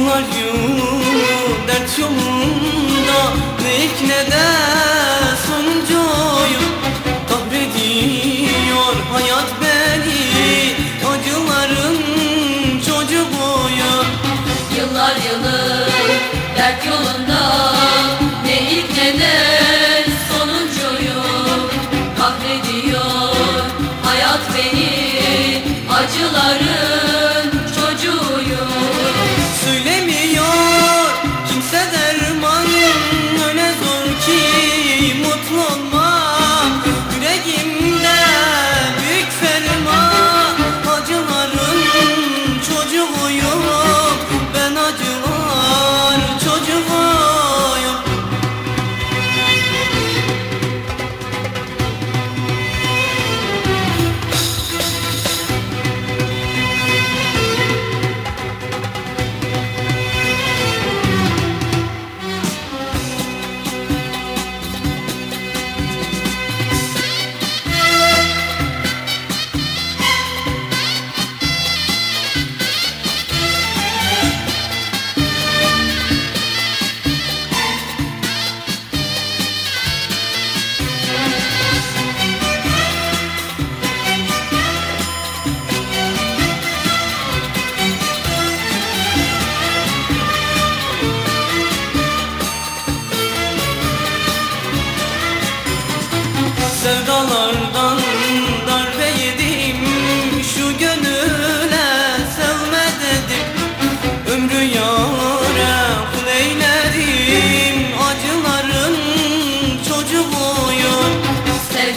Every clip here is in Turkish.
Yıllar yılı dert yolunda Ne ilk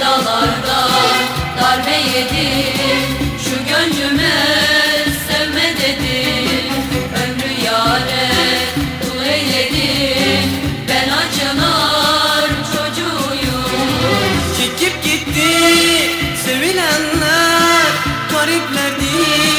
sevdalarda darbe yedim. Şu gönlüme sevme dedim. Ömrü yâre kul eyledim. Ben acılar çocuğuyum. Çekip gitti sevilenler gariplerdi